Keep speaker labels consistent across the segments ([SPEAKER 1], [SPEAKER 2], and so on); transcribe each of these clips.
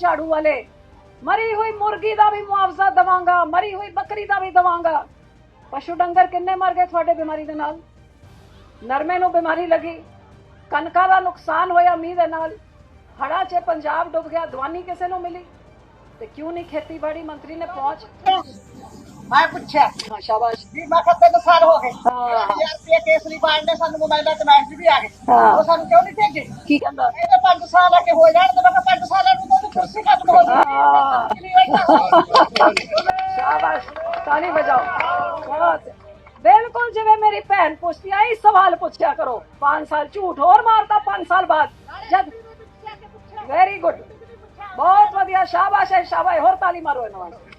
[SPEAKER 1] ਝਾੜੂ ਵਾਲੇ। ਮਰੀ ਹੋਈ ਮੁਰਗੀ ਦਾ ਵੀ ਮੁਆਵਜ਼ਾ ਦਵਾਂਗਾ ਮਰੀ ਹੋਈ ਬੱਕਰੀ ਦਾ ਵੀ ਦਵਾਂਗਾ। ਪਸ਼ੂ ਡੰਗਰ ਕਿੰਨੇ ਮਰ ਗਏ ਤੁਹਾਡੇ ਬਿਮਾਰੀ ਦੇ ਨਾਲ? ਨਰਮੇ ਨੂੰ ਬਿਮਾਰੀ ਲੱਗੀ ਕਣਕਾਂ ਦਾ ਨੁਕਸਾਨ ਹੋਇਆ ਮੀਂਹ ਦੇ ਨਾਲ। ਹੜ੍ਹਾਂ 'ਚ ਪੰਜਾਬ ਡੁੱਬ ਗਿਆ ਦਵਾਨੀ ਕਿਸੇ ਨੂੰ ਮਿਲੀ? ਤੇ ਕਿਉਂ ਨਹੀਂ ਖੇਤੀਬਾੜੀ ਮੰਤਰੀ ਨੇ ਪਹੁੰਚ?
[SPEAKER 2] ਮੈਂ ਪੁੱਛਿਆ।
[SPEAKER 1] ਹਾਂ ਸ਼ਾਬਾਸ਼।
[SPEAKER 2] ਵੀ ਮੈਂ ਕਿਹਾ ਤਿੰਨ ਸਾਲ ਹੋ ਗਏ।
[SPEAKER 1] ਹਾਂ।
[SPEAKER 2] 1000 ਰੁਪਏ ਕੇਸਰੀ ਬਾਣ ਨੇ ਸਾਨੂੰ ਮੋਬਾਈਲਾਂ ਤੇ ਮੈਸੇਜ ਵੀ ਆ ਗਏ। ਉਹ ਸਾਨੂੰ ਕਿਉਂ ਨਹੀਂ ਭੇਜੇ?
[SPEAKER 1] ਕੀ ਕਹਿੰਦਾ?
[SPEAKER 2] ਇਹਦੇ 5 ਸਾਲ ਆ ਕੇ ਹੋ ਜਾਣ ਤੇ ਮੈਂ ਕਿਹਾ 5 ਸਾਲਾਂ ਨੂੰ
[SPEAKER 1] ਸ਼ਾਬਾਸ਼ ਤਾਲੀ ਵਜਾਓ ਬਹੁਤ ਬਿਲਕੁਲ ਜਿਵੇਂ ਮੇਰੀ ਭੈਣ ਪੁੱਛਦੀ ਆਈ ਸਵਾਲ ਪੁੱਛਿਆ ਕਰੋ 5 ਸਾਲ ਝੂਠ ਹੋਰ ਮਾਰਦਾ 5 ਸਾਲ ਬਾਅਦ ਜਦ ਵੈਰੀ ਗੁੱਡ ਬਹੁਤ ਵਧੀਆ ਸ਼ਾਬਾਸ਼ ਹੈ ਸ਼ਾਬਾਸ਼ ਹੋਰ ਤਾਲੀ ਮਾਰੋ ਇਹਨਾਂ ਵਾਸਤੇ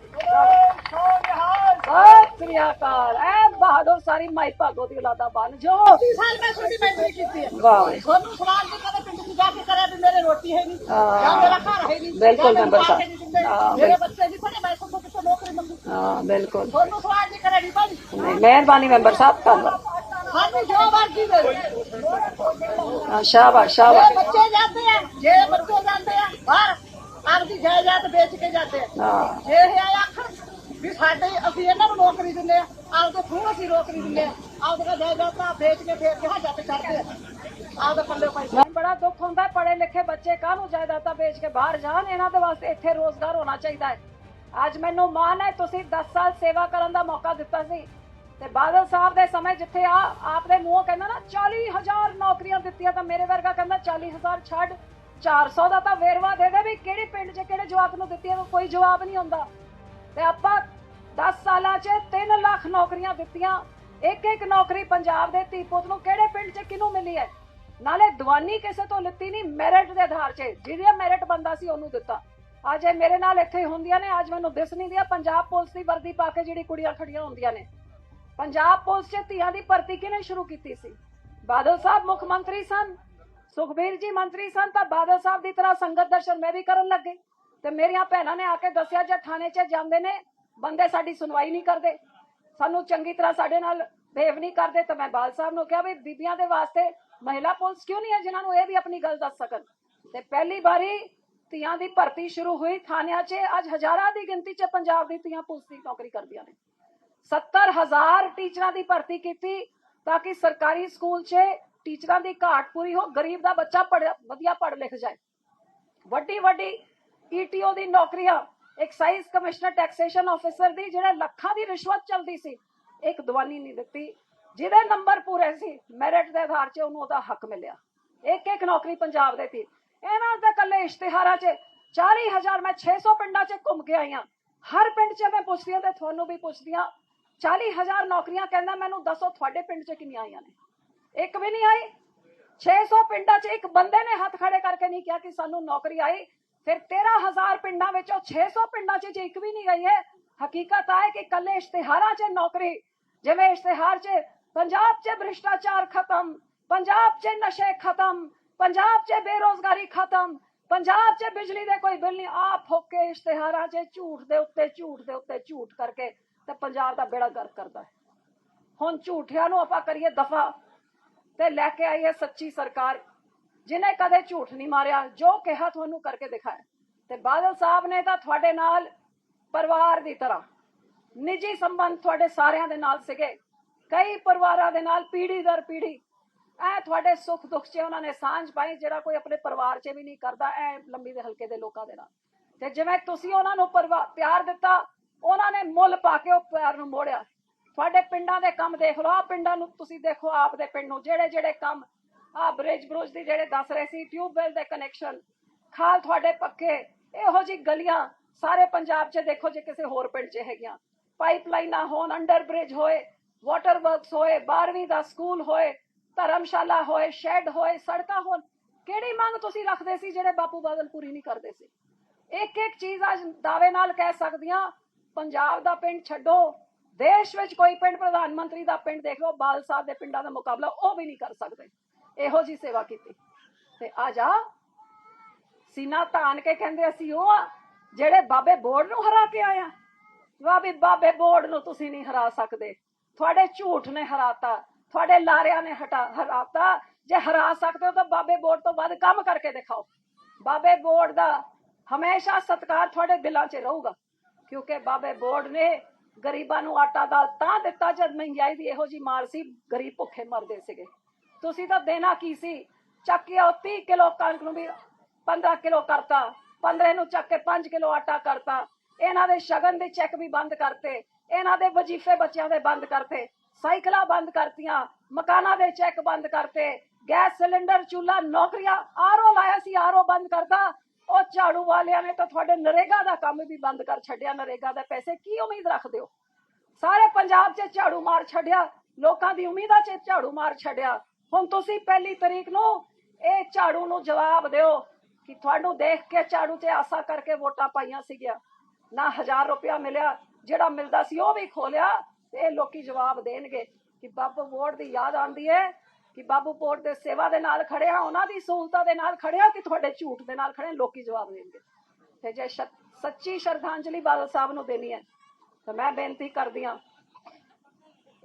[SPEAKER 1] ਸਤਿ ਸ੍ਰੀ ਅਕਾਲ। ਐ ਬਹਾਦਰ ਸਾਰੀ ਮਾਈ ਭਾਗੋ ਦੀ ਔਲਾਦਾ ਬਣ ਜੋ।
[SPEAKER 2] ਸਾਲ ਮੈਂ ਛੋਟੀ ਮੈਂਬਰੀ ਕੀਤੀ ਹੈ।
[SPEAKER 1] ਵਾਹ।
[SPEAKER 2] ਤੁਹਾਨੂੰ ਸਵਾਲ ਨਹੀਂ ਕਦੇ ਪਿੰਡ 'ਚ ਜਾ ਕੇ ਕਰਿਆ ਵੀ ਮੇਰੇ ਰੋਟੀ ਹੈ ਨਹੀਂ। ਜਾਂ ਮੇਰਾ ਘਰ ਹੈ ਨਹੀਂ
[SPEAKER 1] ਬਿਲਕੁਲ ਮੈਂਬਰ ਸਾਹਿਬ।
[SPEAKER 2] ਮੇਰੇ। ਬੱਚੇ ਨਹੀਂ ਪੜੇ ਮੈਂ ਤੋਂ ਕਿਤੇ ਨੌਕਰੀ ਮੰਗੀ?
[SPEAKER 1] ਹਾਂ ਬਿਲਕੁਲ।
[SPEAKER 2] ਤੁਹਾਨੂੰ ਸਵਾਲ ਨਹੀਂ ਕਰਿਆ ਨਹੀਂ ਭਾਜੀ
[SPEAKER 1] ਨਹੀਂ ਮਿਹਰਬਾਨੀ ਮੈਂਬਰ ਸਾਹਿਬ ਧੰਨਵਾਦ।
[SPEAKER 2] ਸਾਨੂੰ ਜੋ ਮਰਜ਼ੀ ਦੇ।
[SPEAKER 1] ਹਾਂ, ਸ਼ਾਬਾਸ਼ ਸ਼ਾਬਾਸ਼।
[SPEAKER 2] ਬੱਚੇ ਜਾਂਦੇ ਆ ਜੇ ਬੱਚੇ ਜਾਂਦੇ ਆ ਬਾਹਰ ਆਪਦੀ ਜਾਇਦਾਦ ਵੇਚ ਕੇ ਜਾਂਦੇ ਆ।
[SPEAKER 1] ਹਾਂ।
[SPEAKER 2] ਇਹ ਆਖਣ ਵੀ ਸਾਡੇ ਅਸੀਂ ਇਹਨਾਂ ਨੂੰ ਨੌਕਰੀ ਦਿੰਦੇ ਆ। ਆਪਦੇ ਥਰੂ ਅਸੀਂ ਨੌਕਰੀ ਦਿੰਦੇ ਆ। ਆਪਦੀਆਂ ਜਾਇਦਾਦਾਂ ਵੇਚ ਕੇ ਫੇਰ ਜਹਾਜ਼ਾਂ ਤੇ ਚੜ੍ਹਦੇ ਆ। ਆਪਦੇ ਪੱਲੇ ਪੈਸੇ
[SPEAKER 1] ਬੜਾ ਦੁੱਖ ਹੁੰਦਾ ਪੜੇ ਲਿਖੇ ਬੱਚੇ ਕਾਹਨੂੰ ਜਾਇਦਾਦਾਂ ਵੇਚ ਕੇ ਬਾਹਰ ਜਾਣ? ਇਹਨਾਂ ਦੇ ਵਾਸਤੇ ਇੱਥੇ ਰੋਜ਼ਗਾਰ ਹੋਣਾ ਚਾਹੀਦਾ ਹੈ। ਅੱਜ ਮੈਨੂੰ ਮਾਣ ਹੈ ਤੁਸੀਂ 10 ਸਾਲ ਸੇਵਾ ਕਰਨ ਦਾ ਮੌਕਾ ਦਿੱਤਾ ਸੀ। ਤੇ ਬਾਦਲ ਸਾਹਿਬ ਦੇ ਸਮੇਂ ਜਿੱਥੇ ਆ ਆਪਦੇ ਮੂੰਹੋਂ ਕਹਿੰਦਾ ਨਾ 40000 ਨੌਕਰੀਆਂ ਦਿੱਤੀਆਂ ਤਾਂ ਮੇਰੇ ਵਰਗਾ ਕਹਿੰਦਾ 40000 ਛੱਡ। 400 ਦਾ ਤਾਂ ਵੇਰਵਾ ਦੇ ਦੇ ਵੀ ਕਿਹੜੇ ਪਿੰਡ 'ਚ ਕਿਹੜੇ ਜਵਾਕ ਨੂੰ ਦਿੱਤੀਆਂ ਕੋਈ ਜਵਾਬ ਨਹੀਂ ਹੁੰਦਾ। ਤੇ ਆਪਾਂ 10 ਸਾਲਾਂ 'ਚ 3 ਲੱਖ ਨੌਕਰੀਆਂ ਦਿੱਤੀਆਂ। ਇੱਕ ਇੱਕ ਨੌਕਰੀ ਪੰਜਾਬ ਦੇ ਧੀ ਨੂੰ ਕਿਹੜੇ ਪਿੰਡ 'ਚ ਕਿਹਨੂੰ ਮਿਲੀ ਹੈ? ਨਾਲੇ ਦਵਾਨੀ ਕਿਸੇ ਤੋਂ ਲਿੱਤੀ ਨਹੀਂ, ਮੈਰਿਟ ਦੇ ਆਧਾਰ 'ਤੇ। ਜਿਹਦੀ ਮੈਰਿਟ ਬੰਦਾ ਸੀ, ਉਹਨੂੰ ਦਿੱਤਾ। ਅੱਜ ਇਹ ਮੇਰੇ ਨਾਲ ਇੱਥੇ ਹੁੰਦੀਆਂ ਨੇ, ਅੱਜ ਮੈਨੂੰ ਦਿਸ ਨਹੀਂ ਦਿਆ ਪੰਜਾਬ ਪੁਲਿਸ ਦੀ ਵਰਦੀ ਪਾ ਕੇ ਜਿਹੜੀ ਕੁੜੀਆਂ ਖੜੀਆਂ ਹੁੰਦੀਆਂ ਨੇ। ਪੰਜਾਬ ਪੁਲਿਸ 'ਚ ਧੀਆਂ ਦੀ ਭਰਤੀ ਕਿਹਨੇ ਸ਼ੁਰੂ ਕੀਤੀ ਸੀ? ਬਾਦਲ ਸਾਹਿਬ ਮੁੱਖ ਮੰਤਰੀ ਸਨ। ਸੁਖਬੀਰ ਜੀ, ਮੰਤਰੀ ਸਨ ਤਾਂ ਬਾਦਲ ਸਾਹਿਬ ਦੀ ਤਰ੍ਹਾਂ ਸੰਗਤ ਦਰਸ਼ਨ ਮੈਂ ਵੀ ਕਰਨ ਲੱਗੇ। ਤੇ ਮੇਰੀਆਂ ਭੈਣਾਂ ਨੇ ਆ ਕੇ ਦੱਸਿਆ, ਜੇ ਥਾਣੇ 'ਚ ਜਾਂਦੇ ਨੇ, ਬੰਦੇ ਸਾਡੀ ਸੁਣਵਾਈ ਨਹੀਂ ਕਰਦੇ। ਸਾਨੂੰ ਚੰਗੀ ਤਰ੍ਹਾਂ ਸਾਡੇ ਨਾਲ ਬਿਹੇਵ ਨਹੀਂ ਕਰਦੇ, ਤਾਂ ਮੈਂ ਬਾਲ ਸਾਹਿਬ ਨੂੰ ਕਿਹਾ ਵੀ ਬੀਬੀਆਂ ਦੇ ਵਾਸਤੇ ਮਹਿਲਾ ਪੁਲਿਸ ਕਿਉਂ ਨਹੀਂ ਹੈ ਜਿਨ੍ਹਾਂ ਨੂੰ ਇਹ ਵੀ ਆਪਣੀ ਗੱਲ ਦੱਸ ਸਕਣ? ਤੇ ਪਹਿਲੀ ਵਾਰੀ ਧੀਆਂ ਦੀ ਭਰਤੀ ਸ਼ੁਰੂ ਹੋਈ ਥਾਣਿਆਂ 'ਚ, ਅੱਜ ਹਜ਼ਾਰਾਂ ਦੀ ਗਿਣਤੀ 'ਚ ਪੰਜਾਬ ਦੀ ਧੀਆਂ ਪੁਲਿਸ ਦੀ ਨੌਕਰੀ ਕਰਦੀਆਂ ਨੇ। 70000 ਟੀਚਰਾਂ ਦੀ ਭਰਤੀ ਕੀਤੀ ਤਾਂ ਕਿ ਸਰਕਾਰੀ ਸਕੂਲ 'ਚ ਟੀਚਰਾਂ ਦੀ ਘਾਟ ਪੂਰੀ ਹੋ, ਗਰੀਬ ਦਾ ਬੱਚਾ ਪੜ੍ਹ, ਵਧੀਆ ਪੜ੍ਹ ਲਿਖ ਜਾਏ। ਵੱਡੀ ਵੱਡੀ ਈਟੀਓ ਦੀ ਨੌਕਰੀਆਂ ਐਕਸਾਈਜ਼ ਕਮਿਸ਼ਨਰ ਟੈਕਸੇਸ਼ਨ ਆਫੀਸਰ ਦੀ ਜਿਹੜਾ ਲੱਖਾਂ ਦੀ ਰਿਸ਼ਵਤ ਚਲਦੀ ਸੀ, ਇੱਕ ਦਵਾਨੀ ਨਹੀਂ ਦਿੱਤੀ। ਜਿਹਦੇ ਨੰਬਰ ਪੂਰੇ ਸੀ ਮੈਰਿਟ ਦੇ ਆਧਾਰ 'ਚ ਉਹਨੂੰ ਉਹਦਾ ਹੱਕ ਮਿਲਿਆ। ਇੱਕ ਇੱਕ ਨੌਕਰੀ ਪੰਜਾਬ ਦੇ ਸੀ। ਇਹਨਾਂ ਦੇ ਕੱਲੇ ਇਸ਼ਤਿਹਾਰਾਂ 'ਚ 40000 ਮੈਂ 600 ਪਿੰਡਾਂ 'ਚ ਘੁੰਮ ਕੇ ਆਈਆਂ ਹਰ ਪਿੰਡ 'ਚ ਮੈਂ ਪੁੱਛਦੀ ਹਾਂ ਤੇ ਤੁਹਾਨੂੰ ਵੀ ਪੁੱਛਦੀ ਹਾਂ। 40000 ਨੌਕਰੀਆਂ ਕਹਿੰਦਾ ਮੈਨੂੰ ਦੱਸੋ ਤੁਹਾਡੇ ਪਿੰਡ 'ਚ ਕਿੰਨੀਆਂ ਆਈਆਂ ਨੇ। ਇੱਕ ਵੀ ਨਹੀਂ ਆਈ। 600 ਪਿੰਡਾਂ 'ਚ ਇੱਕ ਬੰਦੇ ਨੇ ਹੱਥ ਖੜੇ ਕਰਕੇ ਨਹੀਂ ਕਿਹਾ ਕਿ ਸਾਨੂੰ ਨੌਕਰੀ ਆਈ। ਫਿਰ 13000 ਪਿੰਡਾਂ ਵਿੱਚੋਂ 600 ਪਿੰਡਾਂ 'ਚ ਜੇ ਇੱਕ ਵੀ ਨਹੀਂ ਗਈ ਹੈ, ਹਕੀਕਤ ਹੈ ਕਿ ਕੱਲੇ ਇਸ਼ਤਿਹਾਰਾਂ 'ਚ ਨੌਕਰੀ, ਜਿਵੇਂ ਇਸ਼ਤਿਹਾਰ 'ਚ ਪੰਜਾਬ 'ਚ ਭ੍ਰਿਸ਼ਟਾਚਾਰ ਖਤਮ, ਪੰਜਾਬ 'ਚ ਨਸ਼ੇ ਖਤਮ, ਪੰਜਾਬ 'ਚ ਬੇਰੋਜ਼ਗਾਰੀ ਖਤਮ, ਪੰਜਾਬ 'ਚ ਬਿਜਲੀ ਦੇ ਕੋਈ ਬਿੱਲ ਨਹੀਂ। ਆ ਫੋਕੇ ਇਸ਼ਤਿਹਾਰਾਂ 'ਚ, ਝੂਠ ਦੇ ਉੱਤੇ, ਝੂਠ ਦੇ ਉੱਤੇ, ਝੂਠ ਕਰਕੇ ਤੇ ਪੰਜਾਬ ਦਾ ਬੇੜਾ ਗਰਕ ਕਰਦਾ ਹੈ। ਹੁਣ ਝੂਠਿਆਂ ਨੂੰ ਆਪਾਂ ਕਰੀਏ ਦਫਾ। ਤੇ ਲੈ ਕੇ ਆਈ ਹੈ ਸੱਚੀ ਸਰਕਾਰ। ਜਿਨੇ ਕਦੇ ਝੂਠ ਨਹੀਂ ਮਾਰਿਆ, ਜੋ ਕਿਹਾ ਤੁਹਾਨੂੰ ਕਰਕੇ ਦਿਖਾਇਆ। ਤੇ ਬਾਦਲ ਸਾਹਿਬ ਨੇ ਤਾਂ ਤੁਹਾਡੇ ਨਾਲ ਪਰਿਵਾਰ ਦੀ ਤਰ੍ਹਾਂ, ਨਿੱਜੀ ਸੰਬੰਧ ਤੁਹਾਡੇ ਸਾਰਿਆਂ ਦੇ ਨਾਲ ਸੀਗੇ। ਕਈ ਪਰਿਵਾਰਾਂ ਦੇ ਨਾਲ ਪੀੜੀ ਦਰ ਪੀੜੀ। ਐ ਤੁਹਾਡੇ ਸੁੱਖ ਦੁੱਖ 'ਚ ਉਹਨਾਂ ਨੇ ਸਾਂਝ ਪਾਈ, ਜਿਹੜਾ ਕੋਈ ਆਪਣੇ ਪਰਿਵਾਰ 'ਚ ਵੀ ਨਹੀਂ ਕਰਦਾ, ਐ ਲੰਬੀ ਦੇ ਹਲਕੇ ਦੇ ਲੋਕਾਂ ਦੇ ਨਾਲ। ਤੇ ਜਿਵੇਂ ਤੁਸੀਂ ਉਹਨਾਂ ਨੂੰ ਪਰਿਵਾ- ਪਿਆਰ ਦਿੱਤਾ, ਉਹਨਾਂ ਨੇ ਮੁੱਲ ਪਾ ਕੇ ਉਹ ਪਿਆਰ ਨੂੰ ਮੋੜਿਆ। ਤੁਹਾਡੇ ਪਿੰਡਾਂ ਦੇ ਕੰਮ ਦੇਖ ਲਓ ਆ ਪਿੰਡਾਂ ਨੂੰ ਤੁਸੀਂ ਦੇਖੋ, ਆਪ ਦੇ ਪਿੰਡ ਨੂੰ, ਜਿਹੜੇ ਜਿਹੜੇ ਕੰਮ ਆ ਬ੍ਰਿਜ ਬਰੁਜ ਦੀ ਜਿਹੜੇ ਦੱਸ ਰਹੇ ਸੀ ਟਿਊਬਵੈਲ ਦੇ ਕਨੈਕਸ਼ਨ ਖਾਲ ਤੁਹਾਡੇ ਪੱਕੇ ਇਹੋ ਜੀ ਗਲੀਆਂ ਸਾਰੇ ਪੰਜਾਬ 'ਚ ਦੇਖੋ ਜੇ ਕਿਸੇ ਹੋਰ ਪਿੰਡ 'ਚ ਹੈਗੀਆਂ। ਪਾਈਪਲਾਈਨਾਂ ਹੋਣ ਅੰਡਰ ਬ੍ਰਿਜ ਹੋਏ ਵਾਟਰ ਵਰਕਸ ਹੋਏ 12ਵੀਂ ਦਾ ਸਕੂਲ ਹੋਏ, ਧਰਮਸ਼ਾਲਾ ਹੋਏ ਸ਼ੈੱਡ ਹੋਏ, ਸੜਕਾਂ ਹੋਣ, ਕਿਹੜੀ ਮੰਗ ਤੁਸੀਂ ਰੱਖਦੇ ਸੀ ਜਿਹੜੇ ਬਾਪੂ ਬਾਦਲ ਪੂਰੀ ਨਹੀਂ ਕਰਦੇ ਸੀ? ਇੱਕ ਇੱਕ ਚੀਜ਼ ਅੱਜ ਦਾਅਵੇ ਨਾਲ ਕਹਿ ਸਕਦੀਆਂ, ਪੰਜਾਬ ਦਾ ਪਿੰਡ ਛੱਡੋ ਦੇਸ਼ ਵਿੱਚ ਕੋਈ ਪਿੰਡ ਪ੍ਰਧਾਨ ਮੰਤਰੀ ਦਾ ਪਿੰਡ ਦੇਖ ਲਓ, ਬਾਲ ਸਾਹਿਬ ਦੇ ਪਿੰਡਾਂ ਦਾ ਮੁਕਾਬਲਾ ਉਹ ਵੀ ਨਹੀਂ ਕਰ ਸਕਦੇ। ਇਹੋ ਜੀ ਸੇਵਾ ਕੀਤੀ। ਤੇ ਆ ਜਾ। ਸੀਨਾ ਤਾਨ ਕੇ ਕਹਿੰਦੇ ਅਸੀਂ ਉਹ ਆ, ਜਿਹੜੇ ਬਾਬੇ ਬੋਰਡ ਨੂੰ ਹਰਾ ਕੇ ਆਇਆ। ਵਾਹ ਵੀ ਬਾਬੇ ਬੋਰਡ ਨੂੰ ਤੁਸੀਂ ਨਹੀਂ ਹਰਾ ਸਕਦੇ। ਤੁਹਾਡੇ ਝੂਠ ਨੇ ਹਰਾਤਾ, ਤੁਹਾਡੇ ਲਾਰਿਆਂ ਨੇ ਹਟਾ, ਹਰਾਤਾ। ਜੇ ਹਰਾ ਸਕਦੇ ਹੋ ਤਾਂ ਬਾਬੇ ਬੋਰਡ ਤੋਂ ਵੱਧ ਕੰਮ ਕਰਕੇ ਦਿਖਾਓ। ਬਾਬੇ ਬੋਰਡ ਦਾ ਹਮੇਸ਼ਾ ਸਤਕਾਰ ਤੁਹਾਡੇ ਦਿਲਾਂ 'ਚ ਰਹੂਗਾ, ਕਿਉਂਕਿ ਬਾਬੇ ਬੋਰਡ ਨੇ ਗਰੀਬਾਂ ਨੂੰ ਆਟਾ ਦਾਲ ਤਾਂ ਦਿੱਤਾ ਜਦ ਮਹਿੰਗਾਈ ਦੀ ਇਹੋ ਜੀ ਮਾਰ ਸੀ, ਗਰੀਬ ਭੁੱਖੇ ਮਰਦੇ ਸੀਗੇ। ਤੁਸੀਂ ਤਾਂ ਦੇਣਾ ਕੀ ਸੀ? ਚੱਕ ਕੇ 30 ਕਿਲੋ ਕਣਕ ਨੂੰ ਵੀ 15 ਕਿਲੋ ਕਰਤਾ 15 ਨੂੰ ਚੱਕ ਕੇ 5 ਕਿਲੋ ਆਟਾ ਕਰਤਾ। ਇਹਨਾਂ ਦੇ ਸ਼ਗਨ ਦੇ ਚੈੱਕ ਵੀ ਬੰਦ ਕਰਤੇ, ਇਹਨਾਂ ਦੇ ਵਜੀਫੇ ਬੱਚਿਆਂ ਦੇ ਬੰਦ ਕਰਤੇ, ਸਾਈਕਲਾਂ ਬੰਦ ਕਰਤੀਆਂ, ਮਕਾਨਾਂ ਦੇ ਚੈੱਕ ਬੰਦ ਕਰਤੇ, ਗੈਸ ਸਿਲੰਡਰ ਚੁੱਲਾ ਨੌਕਰੀਆਂ ਆਰਓ ਲਾਇਆ ਸੀ ਆਰਓ ਬੰਦ ਕਰਤਾ। ਉਹ ਝਾੜੂ ਵਾਲਿਆਂ ਨੇ ਤਾਂ ਤੁਹਾਡੇ ਨਰੇਗਾ ਦਾ ਕੰਮ ਵੀ ਬੰਦ ਕਰ ਛੱਡਿਆ, ਨਰੇਗਾ ਦੇ ਪੈਸੇ ਕੀ ਉਮੀਦ ਰੱਖਦੇ ਹੋ? ਸਾਰੇ ਪੰਜਾਬ 'ਚ ਝਾੜੂ ਮਾਰ ਛੱਡਿਆ, ਲੋਕਾਂ ਦੀ ਉਮੀਦਾਂ 'ਚ ਝਾੜੂ ਮਾਰ ਛੱਡਿਆ। ਹੁਣ ਤੁਸੀਂ ਪਹਿਲੀ ਤਰੀਕ ਨੂੰ ਇਹ ਝਾੜੂ ਨੂੰ ਜਵਾਬ ਦਿਓ ਕਿ ਤੁਹਾਨੂੰ ਦੇਖ ਕੇ ਝਾੜੂ ਤੇ ਆਸਾ ਕਰਕੇ ਵੋਟਾਂ ਪਾਈਆਂ ਸੀਗੀਆਂ। ਨਾ 1000 ਰੁਪਇਆ ਮਿਲਿਆ, ਜਿਹੜਾ ਮਿਲਦਾ ਸੀ ਉਹ ਵੀ ਖੋਲਿਆ ਤੇ ਇਹ ਲੋਕੀ ਜਵਾਬ ਦੇਣਗੇ ਕਿ ਬਾਬੂ ਵੋਟ ਦੀ ਯਾਦ ਆਉਂਦੀ ਹੈ ਕਿ ਬਾਬੂ ਦੇ ਸੇਵਾ ਦੇ ਨਾਲ ਖੜਿਆ, ਉਹਨਾਂ ਦੀ ਸਹੂਲਤਾਂ ਦੇ ਨਾਲ ਖੜਿਆ ਕਿ ਤੁਹਾਡੇ ਝੂਠ ਦੇ ਨਾਲ ਖੜੇ, ਲੋਕੀ ਜਵਾਬ ਦੇਣਗੇ। ਤੇ ਜੇ ਸੱਚੀ ਸ਼ਰਧਾਂਜਲੀ ਬਾਦਲ ਸਾਹਿਬ ਨੂੰ ਦੇਣੀ ਹੈ, ਤਾਂ ਮੈਂ ਬੇਨਤੀ ਕਰਦੀ ਹਾਂ,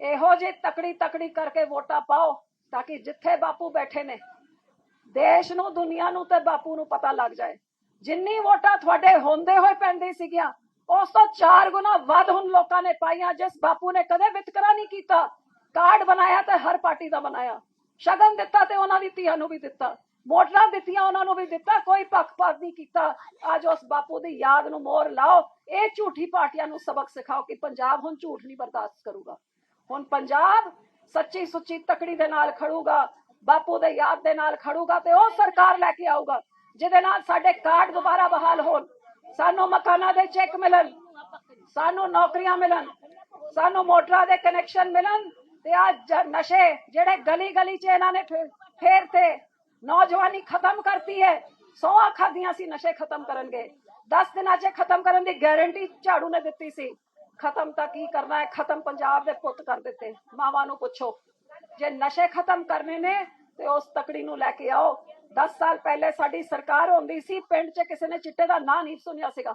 [SPEAKER 1] ਇਹੋ ਜਿਹੀ ਤਕੜੀ ਤਕੜੀ ਕਰਕੇ ਵੋਟਾਂ ਪਾਓ, ਤਾਂ ਕਿ ਜਿੱਥੇ ਬਾਪੂ ਬੈਠੇ ਨੇ, ਦੇਸ਼ ਨੂੰ, ਦੁਨੀਆ ਨੂੰ ਤੇ ਬਾਪੂ ਨੂੰ ਪਤਾ ਲੱਗ ਜਾਏ। ਜਿੰਨੀ ਵੋਟਾਂ ਤੁਹਾਡੇ ਹੁੰਦੇ ਹੋਏ ਪੈਂਦੀ ਸੀਗੀਆਂ, ਉਸ ਤੋਂ ਚਾਰ ਗੁਣਾ ਵੱਧ ਹੁਣ ਲੋਕਾਂ ਨੇ ਪਾਈਆਂ, ਜਿਸ ਬਾਪੂ ਨੇ ਕਦੇ ਵਿਤਕਰਾ ਨਹੀਂ ਕੀਤਾ। ਕਾਰਡ ਬਣਾਇਆ ਤੇ ਹਰ ਪਾਰਟੀ ਦਾ ਬਣਾਇਆ। ਸ਼ਗਨ ਦਿੱਤਾ ਤੇ ਉਹਨਾਂ ਦੀ ਧੀਆਂ ਨੂੰ ਵੀ ਦਿੱਤਾ। ਮੋਟਰਾਂ ਦਿੱਤੀਆਂ, ਉਹਨਾਂ ਨੂੰ ਵੀ ਦਿੱਤਾ। ਕੋਈ ਪੱਖਪਾਤ ਨਹੀਂ ਕੀਤਾ। ਅੱਜ ਉਸ ਬਾਪੂ ਦੀ ਯਾਦ ਨੂੰ ਮੋਹਰ ਲਾਓ। ਇਹ ਝੂਠੀ ਪਾਰਟੀਆਂ ਨੂੰ ਸਬਕ ਸਿਖਾਓ ਕਿ ਪੰਜਾਬ ਹੁਣ ਝੂਠ ਨਹੀਂ ਬਰਦਾਸ਼ਤ ਕਰੂਗਾ। ਹੁਣ ਪੰਜਾਬ ਸੱਚੀ ਸੁੱਚੀ ਤਕੜੀ ਦੇ ਨਾਲ ਖੜੂਗਾ, ਬਾਪੂ ਦੇ ਯਾਦ ਦੇ ਨਾਲ ਖੜੂਗਾ ਤੇ ਉਹ ਸਰਕਾਰ ਲੈ ਕੇ ਆਊਗਾ, ਜਿਹਦੇ ਨਾਲ ਸਾਡੇ ਕਾਰਡ ਦੁਬਾਰਾ ਬਹਾਲ ਹੋਣ। ਸਾਨੂੰ ਮਕਾਨਾਂ ਦੇ ਚੈੱਕ ਮਿਲਣ, ਸਾਨੂੰ ਨੌਕਰੀਆਂ ਮਿਲਣ, ਸਾਨੂੰ ਮੋਟਰਾਂ ਦੇ ਕਨੈਕਸ਼ਨ ਮਿਲਣ ਤੇ ਅੱਜ ਨਸ਼ੇ ਜਿਹੜੇ ਗਲੀ ਗਲੀ 'ਚ ਇਹਨਾਂ ਨੇ ਫੇਰ ਤੇ ਨੌਜਵਾਨੀ ਖਤਮ ਕਰਤੀ ਹੈ ਸੌਆਂ ਖਾਦੀਆਂ ਸੀ, ਨਸ਼ੇ ਖਤਮ ਕਰਨਗੇ। 10 ਦਿਨਾਂ 'ਚ ਖਤਮ ਕਰਨ ਦੀ ਗਾਰੰਟੀ ਝਾੜੂ ਨੇ ਦਿੱਤੀ ਸੀ। ਖਤਮ ਤਾਂ ਕੀ ਕਰਨਾ ਹੈ? ਖਤਮ ਪੰਜਾਬ ਦੇ ਪੁੱਤ ਕਰ ਦਿੱਤੇ। ਮਾਵਾਂ ਨੂੰ ਪੁੱਛੋ। ਜੇ ਨਸ਼ੇ ਖਤਮ ਕਰਨੇ ਨੇ, ਤੇ ਉਸ ਤਕੜੀ ਨੂੰ ਲੈ ਕੇ ਆਓ। 10 ਸਾਲ ਪਹਿਲੇ ਸਾਡੀ ਸਰਕਾਰ ਹੁੰਦੀ ਸੀ, ਪਿੰਡ 'ਚ ਕਿਸੇ ਨੇ ਚਿੱਟੇ ਦਾ ਨਾਂ ਨਹੀਂ ਸੁਣਿਆ ਸੀਗਾ।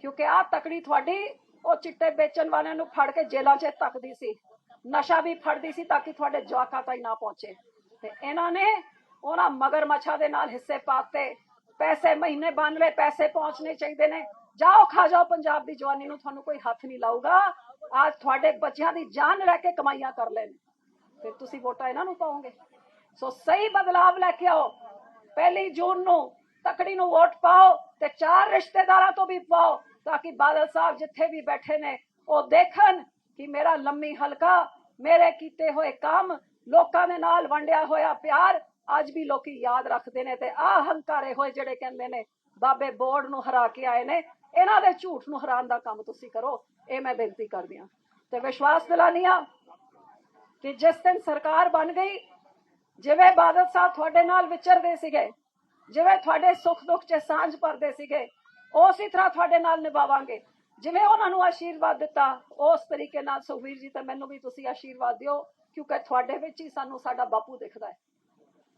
[SPEAKER 1] ਕਿਉਂਕਿ ਆ ਤਕੜੀ ਤੁਹਾਡੀ, ਉਹ ਚਿੱਟੇ ਵੇਚਣ ਵਾਲਿਆਂ ਨੂੰ ਫੜ ਕੇ ਜੇਲ੍ਹਾਂ 'ਚ ਤੱਕਦੀ ਸੀ। ਨਸ਼ਾ ਵੀ ਫੜਦੀ ਸੀ ਤਾਂ ਕਿ ਤੁਹਾਡੇ ਜਵਾਕਾਂ ਤਾਈ ਨਾ ਪਹੁੰਚੇ। ਤੇ ਇਹਨਾਂ ਨੇ ਉਹਨਾਂ ਮਗਰਮੱਛਾਂ ਦੇ ਨਾਲ ਹਿੱਸੇ ਪਾਤੇ। ਪੈਸੇ ਮਹੀਨੇ ਬਣ ਲਏ ਪੈਸੇ ਪਹੁੰਚਣੇ ਚਾਹੀਦੇ ਨੇ। ਜਾਓ, ਖਾ ਜਾਓ, ਪੰਜਾਬ ਦੀ ਜਵਾਨੀ ਨੂੰ ਤੁਹਾਨੂੰ ਕੋਈ ਹੱਥ ਨਹੀਂ ਲਾਊਗਾ। ਅੱਜ ਤੁਹਾਡੇ ਬੱਚਿਆਂ ਦੀ ਜਾਨ ਲੈ ਕੇ ਕਮਾਈਆਂ ਕਰ ਲੈਣ ਫਿਰ ਤੁਸੀਂ ਵੋਟਾਂ ਇਹਨਾਂ ਨੂੰ ਪਾਓਗੇ। ਸੋ ਸਹੀ ਬਦਲਾਵ ਲੈ ਕੇ ਆਓ। ਪਹਿਲੀ ਜੂਨ ਨੂੰ ਤਕੜੀ ਨੂੰ ਵੋਟ ਪਾਓ ਤੇ ਚਾਰ ਰਿਸ਼ਤੇਦਾਰਾਂ ਤੋਂ ਵੀ ਪਾਓ ਤਾਂ ਕਿ ਬਾਦਲ ਸਾਹਿਬ ਜਿੱਥੇ ਵੀ ਬੈਠੇ ਨੇ, ਉਹ ਦੇਖਣ ਕਿ ਮੇਰਾ ਲੰਮੀ ਹਲਕਾ, ਮੇਰੇ ਕੀਤੇ ਹੋਏ ਕੰਮ, ਲੋਕਾਂ ਦੇ ਨਾਲ ਵੰਡਿਆ ਹੋਇਆ ਪਿਆਰ ਅੱਜ ਵੀ ਲੋਕੀ ਯਾਦ ਰੱਖਦੇ ਨੇ ਤੇ ਆ ਹੰਕਾਰੇ ਹੋਏ ਜਿਹੜੇ ਕਹਿੰਦੇ ਨੇ, ਬਾਬੇ ਬੋਰਡ ਨੂੰ ਹਰਾ ਕੇ ਆਏ ਨੇ, ਇਹਨਾਂ ਦੇ ਝੂਠ ਨੂੰ ਹਰਾਉਣ ਦਾ ਕੰਮ ਤੁਸੀਂ ਕਰੋ, ਇਹ ਮੈਂ ਬੇਨਤੀ ਕਰਦੀ ਹਾਂ। ਤੇ ਵਿਸ਼ਵਾਸ ਦਿਲਾਨੀ ਹਾਂ ਕਿ ਜਿਸ ਦਿਨ ਸਰਕਾਰ ਬਣ ਗਈ, ਜਿਵੇਂ ਬਾਦਲ ਸਾਹਿਬ ਤੁਹਾਡੇ ਨਾਲ ਵਿਚਰਦੇ ਸੀਗੇ, ਜਿਵੇਂ ਤੁਹਾਡੇ ਸੁੱਖ ਦੁੱਖ 'ਚ ਸਾਂਝ ਭਰਦੇ ਸੀਗੇ, ਉਸੇ ਤਰ੍ਹਾਂ ਤੁਹਾਡੇ ਨਾਲ ਨਿਭਾਵਾਂਗੇ। ਜਿਵੇਂ ਉਹਨਾਂ ਨੂੰ ਆਸ਼ੀਰਵਾਦ ਦਿੱਤਾ, ਉਸ ਤਰੀਕੇ ਨਾਲ ਸੁਖਵੀਰ ਜੀ, ਤੇ ਮੈਨੂੰ ਵੀ ਤੁਸੀਂ ਆਸ਼ੀਰਵਾਦ ਦਿਓ, ਕਿਉਂਕਿ ਤੁਹਾਡੇ ਵਿੱਚ ਹੀ ਸਾਨੂੰ ਸਾਡਾ ਬਾਪੂ ਦਿਖਦਾ ਹੈ।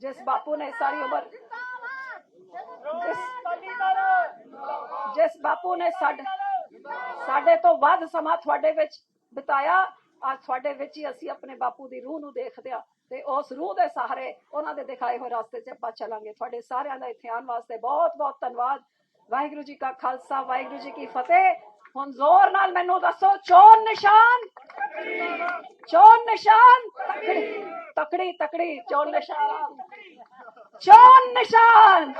[SPEAKER 1] ਜਿਸ ਬਾਪੂ ਨੇ ਸਾਰੀ ਉਮਰ ਜਿਸ ਬਾਪੂ ਨੇ ਸਾਡੇ ਸਾਡੇ ਤੋਂ ਵੱਧ ਸਮਾਂ ਤੁਹਾਡੇ ਵਿੱਚ ਬਿਤਾਇਆ ਅੱਜ ਤੁਹਾਡੇ ਵਿੱਚ ਹੀ ਅਸੀਂ ਆਪਣੇ ਬਾਪੂ ਦੀ ਰੂਹ ਨੂੰ ਦੇਖਦੇ ਆ ਤੇ ਉਸ ਰੂਹ ਦੇ ਸਹਾਰੇ ਉਹਨਾਂ ਦੇ ਦਿਖਾਏ ਹੋਏ ਰਸਤੇ 'ਚ ਆਪਾਂ ਚੱਲਾਂਗੇ। ਤੁਹਾਡੇ ਸਾਰਿਆਂ ਦਾ ਇੱਥੇ ਆਉਣ ਵਾਸਤੇ ਬਹੁਤ ਬਹੁਤ ਧੰਨਵਾਦ। ਵਾਹਿਗੁਰੂ ਜੀ ਕਾ ਖਾਲਸਾ, ਵਾਹਿਗੁਰੂ ਜੀ ਕੀ ਫਤਿਹ। ਹੁਣ ਜ਼ੋਰ ਨਾਲ ਮੈਨੂੰ ਦੱਸੋ, ਚੋਣ ਨਿਸ਼ਾਨ। ਚੋਣ ਨਿਸ਼ਾਨ। ਤਕੜੀ ਤਕੜੀ ਤਕੜੀ, ਚੋਣ ਨਿਸ਼ਾਨ। ਚੋਣ ਨਿਸ਼ਾਨ।